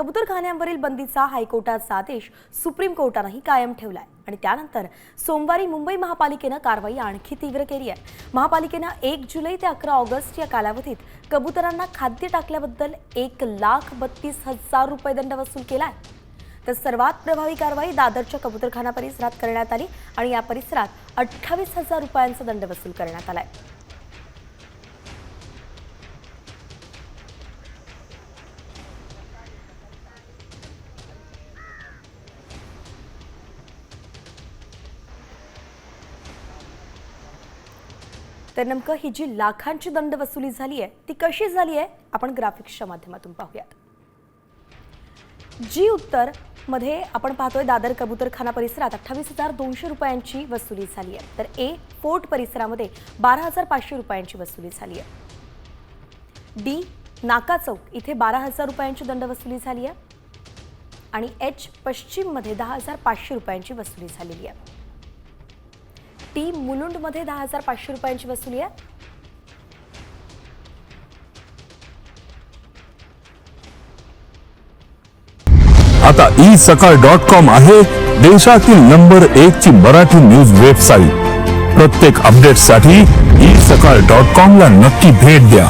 कबूतरखान्यांवरील बंदीचा हायकोर्टाचा आदेश सुप्रीम कोर्टानंही कायम ठेवलाय. आणि त्यानंतर सोमवारी मुंबई महापालिकेनं कारवाई आणखी तीव्र केली आहे. महापालिकेनं एक जुलै ते अकरा ऑगस्ट या कालावधीत कबुतरांना खाद्य टाकल्याबद्दल एक लाख बत्तीस हजार रुपये दंड वसूल केलाय. तर सर्वात प्रभावी कारवाई दादरच्या कबूतरखाना परिसरात करण्यात आली आणि या परिसरात अठ्ठावीस हजार रुपयांचा दंड वसूल करण्यात आलाय. तर नेमकं ही जी लाखांची दंड वसुली झाली आहे ती कशी झाली आहे आपण ग्राफिक्सच्या माध्यमातून पाहूयात. जी उत्तरमध्ये आपण पाहतोय दादर कबूतरखाना परिसरात अठ्ठावीस हजार दोनशे रुपयांची वसुली झाली आहे तर ए फोर्ट परिसरामध्ये बारा हजार पाचशे रुपयांची वसुली झाली आहे डी नाका चौक इथे बारा हजार रुपयांची दंड वसुली झाली आहे आणि एच पश्चिममध्ये दहा हजार पाचशे रुपयांची वसुली झालेली आहे. टी मुलुंडमध्ये दहा हजार पाचशे रुपयांची वसुली आहे. आता ई सकाळ डॉट कॉम आहे देशातील नंबर एक ची मराठी न्यूज वेबसाईट प्रत्येक अपडेटसाठी ई सकाळ डॉट कॉम ला नक्की भेट द्या.